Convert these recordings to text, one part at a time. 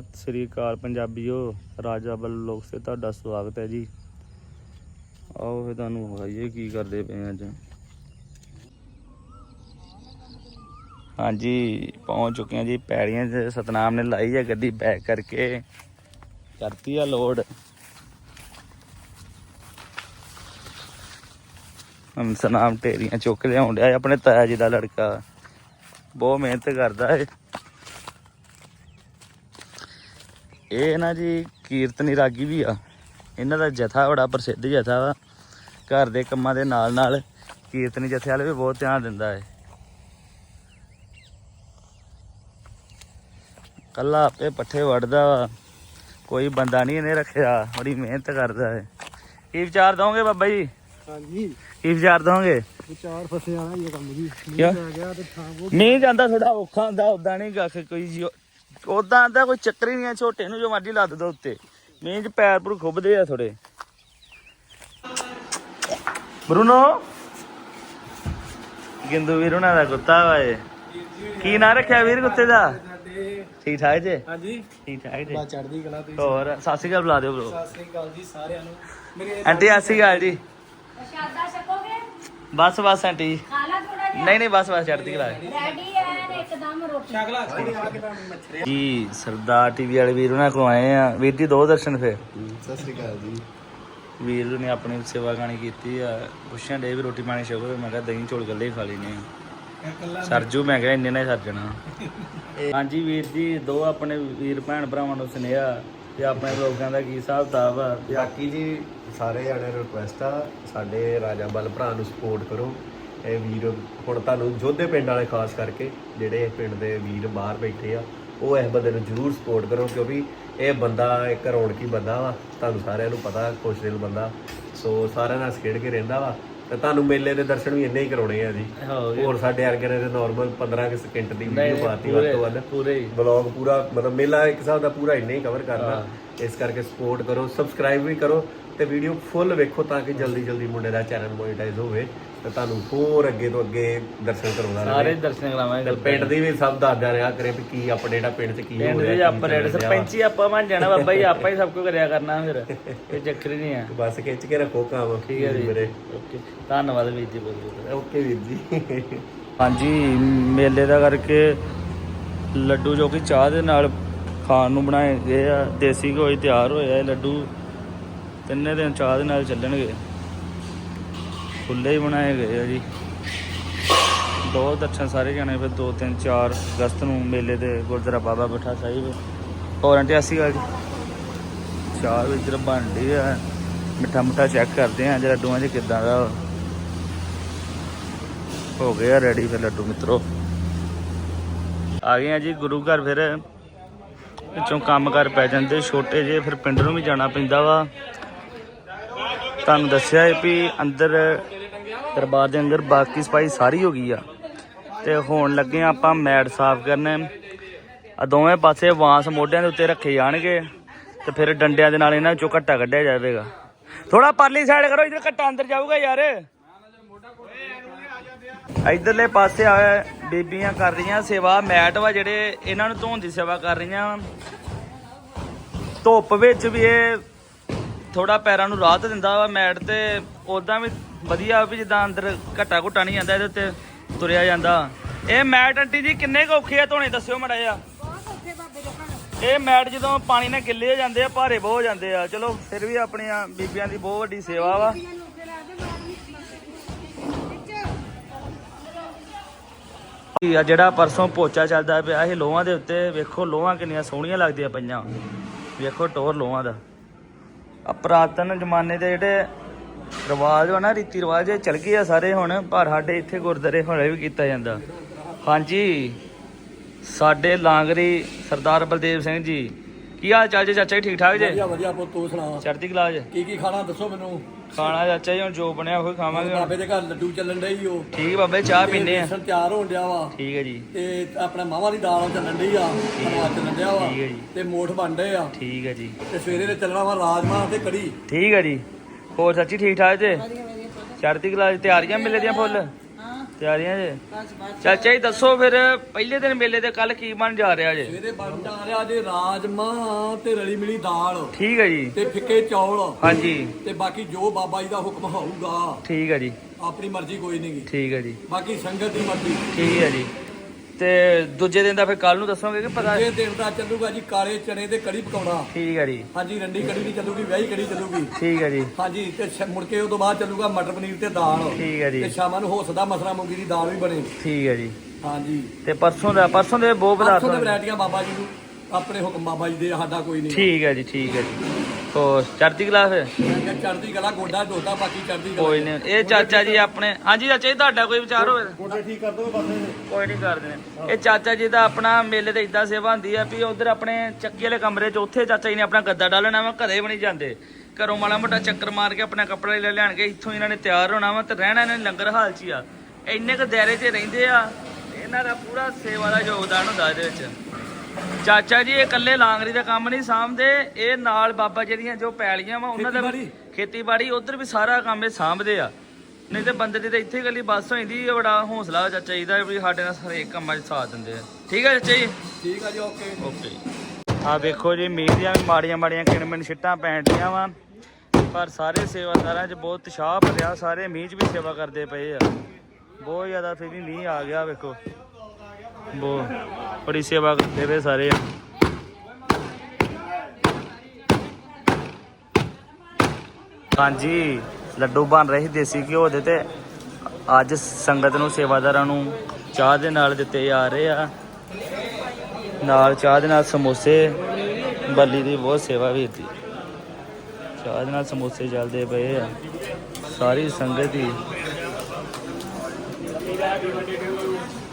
ਸਤਿ ਸ੍ਰੀ ਅਕਾਲ ਪੰਜਾਬੀਓ, ਰਾਜਾ ਬਲ ਲੋਕ ਸੇ ਤੁਹਾਡਾ ਸਵਾਗਤ ਹੈ ਜੀ। ਆਓ ਫੇ ਤੁਹਾਨੂੰ ਹੋਈਏ ਕੀ ਕਰਦੇ ਪਏ ਅੱਜ। ਹਾਂਜੀ, ਪਹੁੰਚ ਚੁੱਕੇ ਹਾਂ ਜੀ, ਪੈੜੀਆਂ 'ਚ ਸਤਨਾਮ ਨੇ ਲਾਈ ਹੈ ਗੱਡੀ ਬੈਕ ਕਰਕੇ। ਕਰਤੀ ਆ ਲੋਡ। ਹਮ ਸਨਾਮ ਢੇਰੀਆਂ ਚੁੱਕ ਲਿਆਉਣ ਡਿਆ ਆਪਣੇ ਤਾਇਆ ਜੀ ਦਾ ਲੜਕਾ। ਬਹੁਤ ਮਿਹਨਤ ਕਰਦਾ ਹੈ। ਇਹ ਨਾ ਜੀ ਕੀਰਤਨੀ ਰਾਗੀ ਵੀ ਆ। ਇਹਨਾਂ ਦਾ ਜਥਾ ਬੜਾ ਪ੍ਰਸਿੱਧ ਜਥਾ ਵਾ। ਘਰ ਦੇ ਕੰਮਾਂ ਦੇ ਨਾਲ ਨਾਲ ਕੀਰਤਨੀ ਜਥੇ ਵਾਲੇ ਵੀ ਬਹੁਤ ਧਿਆਨ ਦਿੰਦਾ ਹੈ ਕੱਲਾ ਆਪੇ ਪੱਠੇ ਵੜਦਾ ਵਾ। ਕੋਈ ਬੰਦਾ ਨਹੀਂ ਇਹਨੇ ਰੱਖਿਆ ਬੜੀ ਮਿਹਨਤ ਕਰਦਾ ਹੈ ਕੀ ਵਿਚਾਰ ਦੋਗੇ ਬਾਬਾ ਜੀ? ਹਾਂਜੀ। ਕੀ ਵਿਚਾਰ ਦੋਗੇ ਵਿਚਾਰ ਫਸੇ ਆਣਾ ਇਹ ਕੰਮ ਜੀ? ਮੀਂਹ ਪੈ ਗਿਆ ਤੇ ਥਾਂ ਉਹ ਨਹੀਂ ਜਾਂਦਾ ਥੋੜਾ ਔਖਾ ਹੁੰਦਾ ਉਦਾਂ ਨਹੀਂ ਗੱਖ ਕੋਈ ਉਦਾਂ ਆਂਦਾ ਕੋਈ ਚੱਕਰ ਹੀ ਨਹੀਂ ਆ ਛੋਟੇ ਨੂੰ ਜੋ ਮਰਜ਼ੀ ਲੱਦ ਦੋ ਉੱਤੇ। ਮੀਂਹ ਚ ਪੈਰ ਪਰ ਖੁੱਬਦੇ ਆ ਥੋੜੇ ਬਰੂਨੋ? ਗਿੰਦੂ ਵੀਰ ਉਹਨਾਂ ਦਾ ਕੁੱਤਾ ਵਾ ਇਹ। ਕੀ ਨਾਂ ਰੱਖਿਆ ਵੀਰ ਕੁੱਤੇ ਦਾ? ਠੀਕ ਠਾਕ ਜੇ? ਹਾਂਜੀ। ਠੀਕ ਠਾਕ ਜੇ। ਬਾ ਚੜਦੀ ਕਲਾ ਤੁਸੀਂ। ਹੋਰ ਸਤਿ ਸ਼੍ਰੀ ਅਕਾਲ ਬੁਲਾ ਦਿਓ ਬਰੋ ਸਤਿ ਸ੍ਰੀ ਅਕਾਲ ਜੀ ਸਾਰਿਆਂ ਨੂੰ। ਮੇਰੇ ਆਂਟੀ ਸਤਿ ਸ਼੍ਰੀ ਅਕਾਲ ਜੀ। ਪ੍ਰਸ਼ਾਦਾ ਛਕੋਗੇ? ਬਸ ਬਸ ਆਂਟੀ। ਖਾ ਲਾ ਥੋੜਾ ਜਿਹਾ। ਨਹੀਂ ਨਹੀਂ ਬਸ ਬਸ ਚੜ੍ਹਦੀ ਕਲਾ। ਰੈਡੀ ਹੈ? ਇੱਕਦਮ ਰੋਟੀ। ਸ਼ਕਲਾ ਜੀ ਸਰਦਾਰ ਟੀਵੀ ਵਾਲੇ ਵੀਰ ਉਹਨਾਂ ਕੋਲ ਆਏ ਆ। ਵੀਰ ਜੀ ਦੋ ਦਰਸ਼ਨ ਫੇਰ। ਸਤਿ ਸ੍ਰੀ ਅਕਾਲ ਜੀ। ਵੀਰ ਨੇ ਆਪਣੀ ਸੇਵਾ ਗਾਣੀ ਕੀਤੀ ਆ। ਪੁੱਛਣ ਡੇ ਵੀ ਰੋਟੀ ਪਾਣੀ ਛਕੋ ਮੈਂ ਕਿਹਾ ਦਹੀਂ ਚੌਲ ਗੱਲੇ ਖਾ ਲੈਨੇ ਆ। ਸਰਜੂ ਮੈਂ ਕਿਹਾ ਇੰਨੇ ਨਾਲ ਹੀ ਸਰ ਜਾਣਾ। ਹਾਂਜੀ ਵੀਰ ਜੀ ਦੋ ਆਪਣੇ ਵੀਰ ਭੈਣ ਭਰਾਵਾਂ ਨੂੰ ਸੁਨੇਹਾ ਤੇ ਆਪਣੇ ਲੋਕਾਂ ਦਾ ਕੀ ਹਿਸਾਬ ਕਿਤਾਬ ਆ। ਤੇ ਆ- ਬਾਕੀ ਜੀ ਸਾਰੇ ਜਣੇ ਰਿਕੁਐਸਟ ਆ। ਸਾਡੇ ਰਾਜਾ ਬਲ ਭਰਾ ਨੂੰ ਸਪੋਰਟ ਕਰੋ। ਇਹ ਵੀਰ ਹੁਣ ਤੁਹਾਨੂੰ ਜੋਧੇ ਪਿੰਡ ਵਾਲੇ ਖਾਸ ਕਰਕੇ ਜਿਹੜੇ ਇਹ ਪਿੰਡ ਦੇ ਵੀਰ ਬਾਹਰ ਬੈਠੇ ਆ ਉਹ ਇਸ ਬੰਦੇ ਨੂੰ ਜਰੂਰ ਸਪੋਰਟ ਕਰੋ ਕਿਉਂਕਿ ਇਹ ਬੰਦਾ ਇੱਕ ਰੌਣਕੀ ਬੰਦਾ ਵਾ ਤੁਹਾਨੂੰ ਸਾਰਿਆਂ ਨੂੰ ਪਤਾ ਖੁਸ਼ਦਿਲ ਬੰਦਾ। ਸੋ ਸਾਰਿਆਂ ਨਾਲ ਖੇਡ ਕੇ ਰਹਿੰਦਾ ਵਾ ਤੇ ਤੁਹਾਨੂੰ ਮੇਲੇ ਦੇ ਦਰਸ਼ਨ ਵੀ ਇੰਨੇ ਹੀ ਕਰਾਉਣੇ ਆ ਜੀ। ਹੋਰ ਸਾਡੇ ਵਰਗੇ ਨੇ ਨਾਰਮਲ 15 ਕੁ ਸਕਿੰਟ ਦੀ ਵੀਡੀਓ ਪਾਤੀ ਵੱਧ ਤੋਂ ਵੱਧ। ਪੂਰੇ। ਬਲੌਗ ਪੂਰਾ ਮਤਲਬ ਮੇਲਾ ਇੱਕ ਹਿਸਾਬ ਦਾ ਪੂਰਾ ਇੰਨੇ ਹੀ ਕਵਰ ਕਰਨਾ। ਇਸ ਕਰਕੇ ਸਪੋਰਟ ਕਰੋ ਸਬਸਕ੍ਰਾਈਬ ਵੀ ਕਰੋ ਤੇ ਵੀਡੀਓ ਫੁੱਲ ਵੇਖੋ ਤਾਂ ਕਿ ਜਲਦੀ ਜਲਦੀ ਮੁੰਡੇ ਦਾ ਚੈਨਲ ਮੋਨੇਟਾਈਜ਼ ਹੋਵੇ। ਤੇ ਤੁਹਾਨੂੰ ਹੋਰ ਅੱਗੇ ਤੋਂ ਅੱਗੇ ਦਰਸ਼ਨ ਕਰਵਾਉਣਾ ਸਾਰੇ ਰਹੇ ਦਰਸ਼ਨ ਕਰਾਵਾਂਗੇ ਤੇ ਪਿੰਡ ਦੀ ਵੀ ਸਭ ਦੱਸਦਾ ਰਿਹਾ ਕਰੇ ਵੀ ਕੀ ਅਪਡੇਟ ਆ ਪਿੰਡ 'ਚ ਕੀ ਹੋ ਪਿੰਡ ਰਿਹਾ ਦੇ ਕੀ ਚੱਲ ਰਿਹਾ। ਸਰਪੰਚੀ ਆਪਾਂ ਬਣ ਜਾਣਾ ਬਾਬਾ ਜੀ ਆਪਾਂ ਹੀ ਸਭ ਕੁਝ ਕਰਿਆ ਕਰਨਾ ਫਿਰ। ਇਹ ਚੱਕਰ ਹੀ ਨਹੀਂ ਆ। ਬਸ ਖਿੱਚ ਕੇ ਰੱਖੋ ਕੰਮ ਠੀਕ ਹੈ ਜੀ। ਮੇਰੇ ਓਕੇ। ਧੰਨਵਾਦ ਵੀਰ ਜੀ ਬਹੁਤ ਬਹੁਤ। ਓਕੇ ਵੀਰ ਜੀ। ਹਾਂਜੀ ਮੇਲੇ ਦਾ ਕਰਕੇ ਲੱਡੂ ਜੋ ਕਿ ਚਾਹ ਦੇ ਨਾਲ ਖਾਣ ਨੂੰ ਬਣਾਏ ਗਏ ਆ ਦੇਸੀ ਘੋਈ ਤਿਆਰ ਹੋਇਆ ਇਹ ਲੱਡੂ। ਤਿੰਨੇ ਦਿਨ ਚਾਹ ਦੇ ਨਾਲ ਚੱਲਣਗੇ। ਖੁੱਲੇ ਹੀ ਬਣਾਏ ਗਏ ਆ ਜੀ। ਬਹੁਤ ਦਰਸ਼ਨ ਸਾਰੇ ਜਾਣੇ ਫਿਰ 2 3 4 ਅਗਸਤ ਨੂੰ ਮੇਲੇ ਦੇ ਗੁਰਦੁਆਰਾ ਬਾਬਾ ਬਠਾ ਸਾਹਿਬ। ਹੋਰ ਆਂਟੀ ਅਸੀਂ ਗੱਲ ਜੀ। ਚਾਹ ਵੀ ਇੱਧਰ ਬਣ ਆ। ਮਿੱਠਾ ਮੁੱਠਾ ਚੈੱਕ ਕਰਦੇ ਆ ਜਰਾ ਲੱਡੂਆਂ 'ਚ ਕਿੱਦਾਂ ਦਾ। ਹੋ ਗਏ ਆ ਰੈਡੀ ਫਿਰ ਲੱਡੂ ਮਿੱਤਰੋ। ਆ ਗਏ ਆ ਜੀ ਗੁਰੂ ਘਰ ਫਿਰ। ਵਿੱਚੋਂ ਕੰਮ ਕਰ ਪੈ ਜਾਂਦੇ, ਛੋਟੇ ਜੇ ਫਿਰ ਪਿੰਡ ਨੂੰ ਵੀ ਜਾਣਾ ਪੈਂਦਾ ਵਾ। ਤੁਹਾਨੂੰ ਦੱਸਿਆ ਹੈ ਵੀ ਅੰਦਰ ਦਰਬਾਰ ਦੇ ਅੰਦਰ ਬਾਕੀ ਸਫ਼ਾਈ ਸਾਰੀ ਹੋ ਗਈ ਆ। ਤੇ ਹੁਣ ਲੱਗੇ ਆ ਆਪਾਂ ਮੈਟ ਸਾਫ਼ ਕਰਨ। ਆ ਦੋਵੇਂ ਪਾਸੇ ਵਾਂਸ ਮੋਢਿਆਂ ਦੇ ਉੱਤੇ ਰੱਖੇ ਜਾਣਗੇ ਤੇ ਫਿਰ ਡੰਡਿਆਂ ਦੇ ਨਾਲ ਇਹਨਾਂ ਵਿੱਚੋਂ ਘੱਟਾ ਕੱਢਿਆ ਜਾਵੇਗਾ। ਥੋੜਾ ਪਰਲੀ ਸਾਈਡ ਕਰੋ, ਇਧਰ ਘੱਟਾ ਅੰਦਰ ਜਾਊਗਾ ਯਾਰ। ਇਧਰਲੇ ਪਾਸੇ ਆ ਬੀਬੀਆਂ ਕਰ ਰਹੀਆਂ ਸੇਵਾ, ਮੈਟ ਵਾ ਜਿਹੜੇ ਇਹਨਾਂ ਨੂੰ ਧੋਣ ਦੀ ਸੇਵਾ ਕਰ ਰਹੀਆਂ। ਧੁੱਪ ਵਿੱਚ ਵੀ ਇਹ ਥੋੜਾ ਪੈਰਾਂ ਨੂੰ ਰਾਹਤ ਦਿੰਦਾ ਵਾ ਮੈਟ ਤੇ ਉਦਾਂ ਵੀ ਵਧੀਆ ਵੀ ਜਿੱਦਾਂ ਅੰਦਰ ਘੱਟਾ ਘੁੱਟਾ ਨਹੀਂ ਜਾਂਦਾ ਇਹਦੇ ਉੱਤੇ ਤੁਰਿਆ ਜਾਂਦਾ। ਇਹ ਮੈਟ ਆਂਟੀ ਜੀ ਕਿੰਨੇ ਕੁ ਔਖੇ ਆ ਧੋਣੇ ਦੱਸਿਓ ਮੜਾ ਜਿਹਾ। ਇਹ ਮੈਟ ਜਦੋਂ ਪਾਣੀ ਨਾਲ ਗਿੱਲੇ ਹੋ ਜਾਂਦੇ ਆ ਭਾਰੇ ਬਹੁਤ ਹੋ ਜਾਂਦੇ ਆ। ਚਲੋ ਫਿਰ ਵੀ ਆਪਣੀਆਂ ਬੀਬੀਆਂ ਦੀ ਬਹੁਤ ਵੱਡੀ ਸੇਵਾ ਵਾ। ਆ ਜਿਹੜਾ ਪਰਸੋਂ ਪੋਚਾ ਚੱਲਦਾ ਪਿਆ ਇਹ ਲੋਹਾਂ ਦੇ ਉੱਤੇ ਵੇਖੋ ਲੋਹਾਂ ਕਿੰਨੀਆਂ ਸੋਹਣੀਆਂ ਲੱਗਦੀਆਂ ਪਈਆਂ। ਵੇਖੋ ਟੋਰ ਲੋਹਾਂ ਦਾ। ਆ ਪੁਰਾਤਨ ਜ਼ਮਾਨੇ ਦੇ ਜਿਹੜੇ ਰਿਵਾਜ ਨਾ ਰੀਤੀ ਰਿਵਾਜ ਚਲ ਗਏ ਆ ਸਾਰੇ ਹੁਣ ਪਰ ਸਾਡੇ ਇੱਥੇ ਗੁਰਦਾਰੇ ਹੁਣੇ ਵੀ ਕੀਤਾ ਜਾਂਦਾ। ਹਾਂਜੀ ਸਾਡੇ ਲਾਂਗਰੀ ਸਰਦਾਰ ਬਲਦੇਵ ਸਿੰਘ ਜੀ ਕੀ ਹਾਲ ਚਾਲ ਜੀ ਚਾਚਾ ਜੀ ਠੀਕ ਠਾਕ ਜੀ? ਵਧੀਆ ਵਧੀਆ ਪੁੱਤ ਤੂੰ ਸੁਣਾ? ਚੜ੍ਹਦੀ ਕਲਾ ਜੀ ਕੀ ਕੀ ਖਾਣਾ ਦੱਸੋ ਮੈਨੂੰ? ਖਾਣਾ ਚਾਚਾ ਜੀ ਹੁਣ ਜੋ ਬਣਿਆ ਉਹ ਖਾਵਾਂਗੇ ਹੁਣ। ਬਾਬੇ ਦੇ ਘਰ ਲੱਡੂ ਚੱਲਣ ਡਈ ਓ। ਠੀਕ ਬਾਬੇ ਚਾਹ ਪੀਨੇ ਆ। ਬੇਸਣ ਤਿਆਰ ਹੋਣ ਡਿਆ ਵਾ। ਠੀਕ ਹੈ ਜੀ। ਤੇ ਆਪਣਾ ਮਾਵਾਂ ਦੀ ਦਾਲ ਚੱਲਣ ਡਈ ਆ ਹਲਵਾ ਚੱਲਣ ਡਿਆ ਵਾ। ਠੀਕ ਹੈ ਜੀ। ਤੇ ਮੋਠ ਬਣ ਡਏ ਆ। ਠੀਕ ਹੈ ਜੀ। ਤੇ ਸਵੇਰੇ ਤੇ ਚੱਲਣਾ ਵਾ ਰਾਜਮਾ ਤੇ ਕੜੀ। ਠੀਕ ਹੈ ਜੀ। ਹੋਰ ਸੱਚੀ ਠੀਕ ਠਾਕ ਜੇ? ਚੜ੍ਹਦੀ ਕਲਾ ਦੀ ਤਿਆਰੀਆਂ ਮਿਲੇ ਦੀਆਂ ਫੁੱਲ? ਤਿਆਰੀਆਂ ਜੇ? ਚਾਚਾ ਜੀ ਦੱਸੋ ਫਿਰ ਪਹਿਲੇ ਦਿਨ ਮੇਲੇ ਤੇ ਕੱਲ ਕੀ ਬਣ ਜਾ ਰਿਹਾ ਜੇ? ਇਹਦੇ ਬਣ ਜਾ ਰਿਹਾ ਜੇ ਰਾਜਮਾ ਤੇ ਰਲੀ ਮਿਲੀ ਦਾਲ ਠੀਕ ਹੈ ਜੀ। ਤੇ ਫਿੱਕੇ ਚੌਲ ਹਾਂਜੀ। ਤੇ ਬਾਕੀ ਜੋ ਬਾਬਾ ਜੀ ਦਾ ਹੁਕਮ ਹੋਊਗਾ ਠੀਕ ਹੈ ਜੀ। ਆਪਣੀ ਮਰਜ਼ੀ ਕੋਈ ਨਹੀਂਗੀ ਠੀਕ ਹੈ ਜੀ। ਬਾਕੀ ਸੰਗਤ ਦੀ ਮਰਜ਼ੀ। ਠੀਕ ਹੈ ਜੀ। ਤੇ ਦੂਜੇ ਦਿਨ ਦਾ ਫਿਰ ਕੱਲ ਨੂੰ ਦੱਸੋਗੇ ਕਿ ਪਤਾ ਇਹ ਦਿਨ ਦਾ ਚੱਲੂਗਾ ਜੀ ਕਾਲੇ ਚਨੇ ਤੇ ਕੜੀ ਪਕਾਉਣਾ ਠੀਕ ਹੈ ਜੀ। ਹਾਂਜੀ ਰੰਡੀ ਕੜੀ ਨਹੀਂ ਚੱਲੂਗੀ ਵਿਆਹੀ ਕੜੀ ਚੱਲੂਗੀ। ਠੀਕ ਹੈ ਜੀ। ਹਾਂਜੀ ਤੇ ਸ਼- ਮੁੜ ਕੇ ਉਹ ਤੋਂ ਬਾਅਦ ਚੱਲੂਗਾ ਮਟਰ ਪਨੀਰ ਤੇ ਦਾਲ। ਠੀਕ ਹੈ ਜੀ। ਤੇ ਸ਼ਾਮਾਂ ਨੂੰ ਹੋਸਦਾ ਮਸਰਾ ਮੂੰਗੀ ਦੀ ਦਾਲ ਵੀ ਬਣੇ। ਠੀਕ ਹੈ ਜੀ। ਹਾਂਜੀ। ਤੇ ਪਰਸੋਂ ਦਾ ਪਰਸੋਂ ਦੇ ਬਹੁਤ ਪਦਾਰਥ ਪਰਸੋਂ ਦੇ। ਵੈਰਾਈਟੀਆਂ ਬਾਬਾ ਜੀ ਨੂੰ ਆਪਣੇ ਹੁਕਮ ਬਾਬਾ ਜੀ ਦੇ ਸਾਡਾ ਕੋਈ ਨਹੀਂ। ਠੀਕ ਹੈ ਜੀ ਠੀਕ ਹੈ ਜੀ। ਹੋ ਚੜ੍ਹਦੀ ਕਲਾ ਫਿਰ? ਮੈਂ ਚੜ੍ਹਦੀ ਕਲਾ ਗੋਡਾ ਢੋਦਾ ਬਾਕੀ ਚੜ੍ਹਦੀ ਕਲਾ। ਕੋਈ ਨਹੀਂ ਇਹ ਚਾਚਾ ਜੀ ਆਪਣੇ ਹਾਂਜੀ ਚਾਚਾ ਜੀ ਤੁਹਾਡਾ ਕੋਈ ਵਿਚਾਰ ਹੋਵੇ? ਗੋਡੇ ਠੀਕ ਕਰ ਦੋਗੇ ਪਾਸੇ ਕੋਈ ਨਹੀਂ ਕਰਦੇ ਨੇ ਇਹ ਚਾਚਾ ਜੀ ਦਾ ਆਪਣਾ ਮੇਲੇ ਤੇ ਇਦਾਂ ਸੇਵਾ ਹੁੰਦੀ ਆ ਵੀ ਉਧਰ ਆਪਣੇ ਚੱਕੀ ਵਾਲੇ ਕਮਰੇ 'ਚ ਉੱਥੇ ਚਾਚਾ ਜੀ ਨੇ ਆਪਣਾ ਗੱਦਾ ਡਾਲਣਾ ਵਾ ਘਰੇ ਵੀ ਨਹੀਂ ਜਾਂਦੇ। ਘਰੋਂ ਮਾੜਾ ਮੋਟਾ ਚੱਕਰ ਮਾਰ ਕੇ ਆਪਣਾ ਕੱਪੜਾ ਲੈ ਲੈਣਗੇ ਇੱਥੋਂ ਇਹਨਾਂ ਨੇ ਤਿਆਰ ਹੋਣਾ ਵਾ ਤੇ ਰਹਿਣਾ ਇਹਨਾਂ ਨੇ ਲੰਗਰ ਹਾਲ 'ਚ ਹੀ ਆ। ਇੰਨੇ ਕੁ ਦਾਇਰੇ 'ਚ ਰਹਿੰਦੇ ਆ ਇਹਨਾਂ ਦਾ ਪੂਰਾ ਸੇਵਾ ਦਾ ਯੋਗਦਾਨ ਹੁੰਦਾ ਇਹਦੇ ਵਿੱਚ। ਚਾਚਾ ਜੀ ਇਹ ਇਕੱਲੇ ਲਾਂਗਰੀ ਦਾ ਕੰਮ ਨਹੀਂ ਸਾਂਭਦੇ। ਇਹ ਨਾਲ ਬਾਬਾ ਜੀ ਦੀਆਂ ਜੋ ਪੈਲੀਆਂ ਵਾ ਉਹਨਾਂ ਦਾ ਖੇਤੀਬਾੜੀ? ਉਧਰ ਵੀ ਸਾਰਾ ਕੰਮ ਇਹ ਸਾਂਭਦੇ ਆ। ਨਹੀਂ ਤੇ ਬੰਦੇ ਦੀ ਤਾਂ ਇੱਥੇ ਇਕੱਲੀ ਬੱਸ ਹੋ ਜਾਂਦੀ ਇਹ ਬੜਾ ਹੌਸਲਾ ਚਾਚਾ ਜੀ ਦਾ ਵੀ ਸਾਡੇ ਨਾਲ ਹਰੇਕ ਕੰਮਾਂ 'ਚ ਸਾਥ ਦਿੰਦੇ ਆ। ਠੀਕ ਹੈ ਚਾਚਾ ਜੀ? ਠੀਕ ਆ ਜੀ ਓਕੇ। ਓਕੇ। ਆ ਵੇਖੋ ਜੀ ਮੀਂਹ ਦੀਆਂ ਵੀ ਮਾੜੀਆਂ ਮਾੜੀਆਂ ਕਿਣਮਿਣ ਛਿੱਟਾਂ ਪੈਣ ਡੀਆਂ ਵਾ। ਪਰ ਸਾਰੇ ਸੇਵਾਦਾਰਾਂ 'ਚ ਬਹੁਤ ਉਤਸ਼ਾਹ ਭਰਿਆ ਸਾਰੇ ਮੀਂਹ 'ਚ ਵੀ ਸੇਵਾ ਕਰਦੇ ਪਏ ਆ। ਬਹੁਤ ਜ਼ਿਆਦਾ ਫਿਰ ਵੀ ਮੀਂਹ ਆ ਗਿਆ ਵੇਖੋ। ਬਹੁਤ ਬੜੀ ਸੇਵਾ ਕਰਦੇ ਪਏ ਸਾਰੇ। ਹਾਂਜੀ, ਲੱਡੂ ਬਣ ਰਹੇ ਸੀ ਦੇਸੀ ਘਿਓ ਦੇ ਤੇ ਅੱਜ ਸੰਗਤ ਨੂੰ ਸੇਵਾਦਾਰਾਂ ਨੂੰ ਚਾਹ ਦੇ ਨਾਲ ਦਿੱਤੇ ਜਾ ਰਹੇ ਆ। ਨਾਲ ਚਾਹ ਦੇ ਨਾਲ ਸਮੋਸੇ, ਬੱਲੀ ਦੀ ਬਹੁਤ ਸੇਵਾ ਵੀ ਕੀਤੀ। ਚਾਹ ਦੇ ਨਾਲ ਸਮੋਸੇ ਚੱਲਦੇ ਪਏ ਆ। ਸਾਰੀ ਸੰਗਤ ਹੀ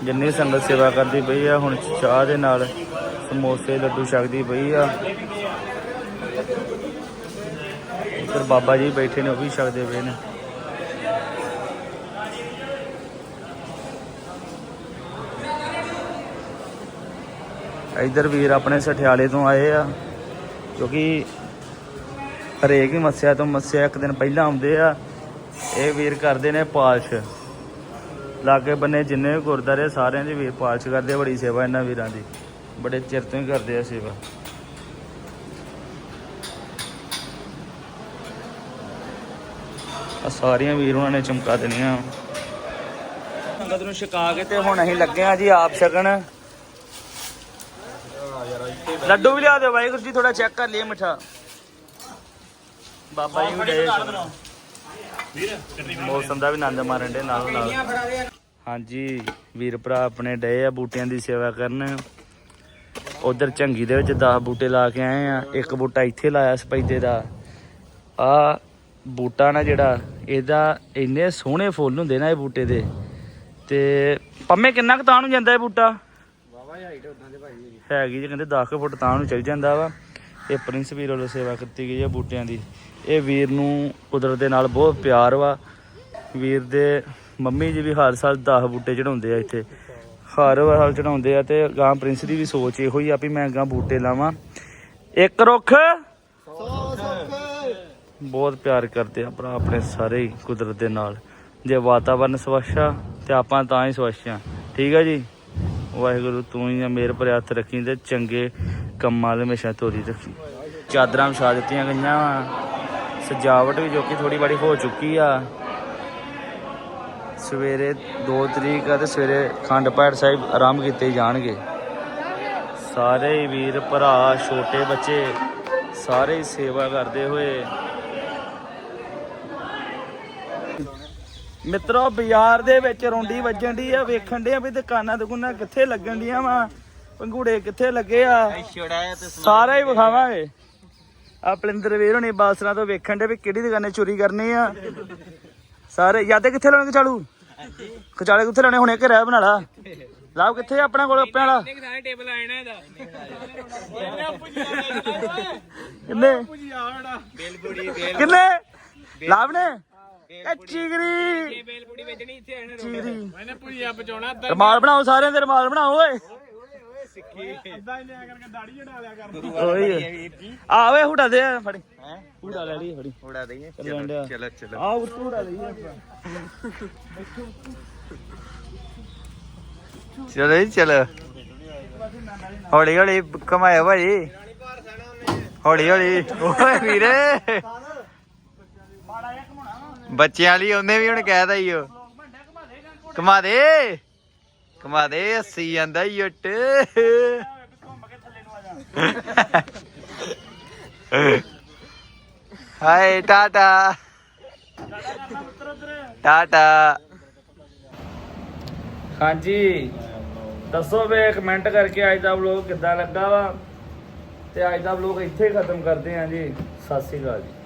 ਜਿੰਨੀ ਸੰਗਤ ਸੇਵਾ ਕਰਦੀ ਪਈ ਆ, ਹੁਣ ਚਾਹ ਦੇ ਨਾਲ ਸਮੋਸੇ, ਲੱਡੂ ਛਕਦੀ ਪਈ ਆ। ਇੱਧਰ ਬਾਬਾ ਜੀ ਬੈਠੇ ਨੇ, ਉਹ ਵੀ ਛਕਦੇ ਪਏ ਨੇ। ਇੱਧਰ ਵੀਰ ਆਪਣੇ ਸਠਿਆਲੇ ਤੋਂ ਆਏ ਆ, ਕਿਉਂਕਿ ਹਰੇਕ ਹੀ ਮੱਸਿਆ ਤੋਂ ਮੱਸਿਆ ਇੱਕ ਦਿਨ ਪਹਿਲਾਂ ਆਉਂਦੇ ਆ। ਇਹ ਵੀਰ ਕਰਦੇ ਨੇ ਪਾਲਸ਼। ਲਾਗੇ ਬੰਨੇ ਜਿੰਨੇ ਵੀ ਗੁਰਦਾਰੇ ਸਾਰਿਆਂ ਦੇ ਵੀਰ ਪਾਲਸ਼ ਕਰਦੇ ਬੜੀ ਸੇਵਾ ਇਹਨਾਂ ਵੀਰਾਂ ਦੀ। ਬੜੇ ਚਿਰ ਤੋਂ ਹੀ ਕਰਦੇ ਆ ਸੇਵਾ। ਆ ਸਾਰੀਆਂ ਵੀਰ ਉਹਨਾਂ ਨੇ ਚਮਕਾ ਦੇਣੀਆਂ। ਸੰਗਤ ਨੂੰ ਛਕਾ ਕੇ ਤੇ ਹੁਣ ਅਸੀਂ ਲੱਗੇ ਆ ਜੀ ਆਪ ਛਕਣ। ਲੱਡੂ ਵੀ ਲਿਆ ਦਿਓ, ਵਾਹਿਗੁਰੂ ਜੀ ਥੋੜਾ ਚੈੱਕ ਕਰ ਲਈਏ ਮਿੱਠਾ। ਬਾਬਾ ਜੀ ਵੀ ਡੇ ਮੌਸਮ ਦਾ ਵੀ ਆਨੰਦ ਮਾਰਨ ਦੇ ਨਾਲ ਨਾਲ। ਹਾਂਜੀ ਵੀਰ ਭਰਾ ਆਪਣੇ ਡੇ ਆ ਬੂਟਿਆਂ ਦੀ ਸੇਵਾ ਕਰਨ। ਉਧਰ ਝੰਗੀ ਦੇ ਵਿੱਚ 10 ਬੂਟੇ ਲਾ ਕੇ ਆਏ ਆ। ਇੱਕ ਬੂਟਾ ਇੱਥੇ ਲਾਇਆ ਸਪੈਦੇ ਦਾ। ਆ ਬੂਟਾ ਨਾ ਜਿਹੜਾ ਇਹਦਾ ਇੰਨੇ ਸੋਹਣੇ ਫੁੱਲ ਹੁੰਦੇ ਨਾ ਇਹ ਬੂਟੇ ਦੇ। ਤੇ ਪੰਮੇ ਕਿੰਨਾ ਕੁ ਤਾਂ ਨੂੰ ਜਾਂਦਾ ਇਹ ਬੂਟਾ? ਹੈਗੀ ਜੀ ਕਹਿੰਦੇ 10 ਕੁ ਫੁੱਟ ਤਾਂ ਨੂੰ ਚੱਲ ਜਾਂਦਾ ਵਾ। ਇਹ ਪ੍ਰਿੰਸ ਵੀਰ ਵੱਲੋਂ ਸੇਵਾ ਕੀਤੀ ਗਈ ਹੈ ਬੂਟਿਆਂ ਦੀ। ਇਹ ਵੀਰ ਨੂੰ ਕੁਦਰਤ ਦੇ ਨਾਲ ਬਹੁਤ ਪਿਆਰ ਵਾ। ਵੀਰ ਦੇ ਮੰਮੀ ਜੀ ਵੀ ਹਰ ਸਾਲ 10 ਬੂਟੇ ਚੜਾਉਂਦੇ ਆ ਇੱਥੇ। ਹਰ ਸਾਲ ਚੜਾਉਂਦੇ ਆ ਤੇ ਗਾਂ ਪ੍ਰਿੰਸ ਦੀ ਵੀ ਸੋਚ ਇਹੋ ਹੀ ਆ ਵੀ ਮੈਂ ਗਾਂ ਬੂਟੇ ਲਾਵਾਂ। ਇੱਕ ਰੁੱਖ। ਬਹੁਤ ਪਿਆਰ ਕਰਦੇ ਆ ਭਰਾ ਆਪਣੇ ਸਾਰੇ ਹੀ ਕੁਦਰਤ ਦੇ ਨਾਲ। ਜੇ ਵਾਤਾਵਰਨ ਸਵੱਛ ਆ ਤੇ ਆਪਾਂ ਤਾਂ ਹੀ ਸਵੱਛ ਆ। ਠੀਕ ਆ ਜੀ? ਵਾਹਿਗੁਰੂ ਤੂੰ ਹੀ ਆ ਮੇਰ ਭਰੇ ਹੱਥ ਰੱਖੀ ਤੇ ਚੰਗੇ ਕੰਮਾਂ ਦੇ ਹਮੇਸ਼ਾ ਤੋਰੀ ਰੱਖੀ। ਚਾਦਰਾਂ ਵਿਛਾ ਦਿੱਤੀਆਂ ਗਈਆਂ ਵਾ। ਸਜਾਵਟ ਵੀ ਜੋ ਕਿ ਥੋੜੀ ਬੜੀ ਹੋ ਚੁੱਕੀ ਆ। ਸਵੇਰੇ 2 ਤਰੀਕ ਆ ਤੇ ਸਵੇਰੇ ਖੰਡ ਪਾਠ ਸਾਹਿਬ ਆਰਾਮ ਕੀਤੇ ਜਾਣਗੇ। ਸਾਰੇ ਵੀਰ, ਭਰਾ, ਛੋਟੇ ਬੱਚੇ, ਸਾਰੇ ਸੇਵਾ ਕਰਦੇ ਹੋਏ। ਮਿੱਤਰੋ, ਬਾਜ਼ਾਰ ਦੇ ਵਿੱਚ ਰੌਂਡੀ ਵੱਜਣ ਦੀ ਆ। ਵੇਖਣ ਦੇ ਆ ਵੀ ਦੁਕਾਨਾਂ ਦੁਕਾਨਾਂ ਕਿੱਥੇ ਲੱਗਣ ਡੀਆਂ ਵਾ। ਪੰਗੂੜੇ ਕਿੱਥੇ ਲੱਗੇ ਆ? ਸਾਰਾ ਹੀ ਵਿਖਾਵਾਂਗੇ। ਆ ਪਲਿੰਦਰ ਵੀਰ ਹੋਣੀ ਬਾਸਰਾ ਤੋਂ ਵੇਖਣ ਦੇ ਵੀ ਕਿਹੜੀ ਦੁਕਾਨੇ ਚੋਰੀ ਕਰਨੀ ਆ। ਸਾਰੇ ਯਾਦੇ ਕਿੱਥੇ ਲਾਉਣਗੇ ਚਾਲੂ ਕਚਾਲੇ ਕਿੱਥੇ ਲਾਉਣੇ? ਹੁਣੇ ਘਰੇ ਬਣਾ ਲਾ। ਲਾਭ ਕਿੱਥੇ ਆਪਣਾ ਕੋਲ ਆਪੇ ਵਾਲਾ? ਸਾਰੇ ਟੇਬਲ ਆਏ ਨਾ ਇਹਦਾ। ਕਿੰਨੇ? ਕਿੰਨੇ? ਲਾਭ ਨੇ ਇਹ ਚੀਗਰੀ ਬੇਲ ਪੂੜੀ ਵੇਚਣੀ ਇੱਥੇ ਆਣਾ ਚੀਗਰੀ ਮੈਨੇ ਭੁਜੀਆ ਬਚਾਉਣਾ ਰਮਾਲ ਬਣਾਓ ਸਾਰਿਆਂ ਦੇ ਰਮਾਲ ਬਣਾਓ ਓਏ। ਅੱਧਾ ਇੰਨੇ ਕਰਕੇ ਦਾੜੀ ਜੜਾ ਲਿਆ ਕਰ। ਓਏ। ਆ ਓਏ ਹੁੜਾ ਦੇ ਫੜੀ। ਹੁੜਾ ਲੈ ਲਈ ਫੜੀ। ਉਡਾ ਦਈਏ ਚਲੋ ਚਲੋ ਆ ਉੱਤੋਂ ਹੁੜਾ ਲਈ ਚਲੋ ਜੀ ਚਲੋ। ਹੌਲੀ ਹੌਲੀ ਕਮਾਇਓ ਭਾਜੀ ਹੌਲੀ ਹੌਲੀ ਓਏ ਵੀਰੇ। ਬੱਚਿਆਂ ਲਈ ਉਹਨੇ ਵੀ ਹੁਣ ਕਹਿਦਾ ਈ ਓ। ਕਮਾ ਦੇ। ਕਮਾ ਦੇ ਹੱਸੀ ਜਾਂਦਾ ਈ ਹਾਏ, ਟਾਟਾ। ਟਾਟਾ। ਹਾਂਜੀ। ਦੱਸੋ ਵੇ ਕਮੈਂਟ ਕਰਕੇ ਅੱਜ ਦਾ ਵਲੋਗ ਕਿੱਦਾਂ ਲੱਗਾ ਵਾ? ਤੇ ਅੱਜ ਦਾ ਵਲੋਗ ਇੱਥੇ ਖਤਮ ਕਰਦੇ ਹਾਂ ਜੀ। ਸਤਿ ਸ਼੍ਰੀ ਅਕਾਲ ਜੀ।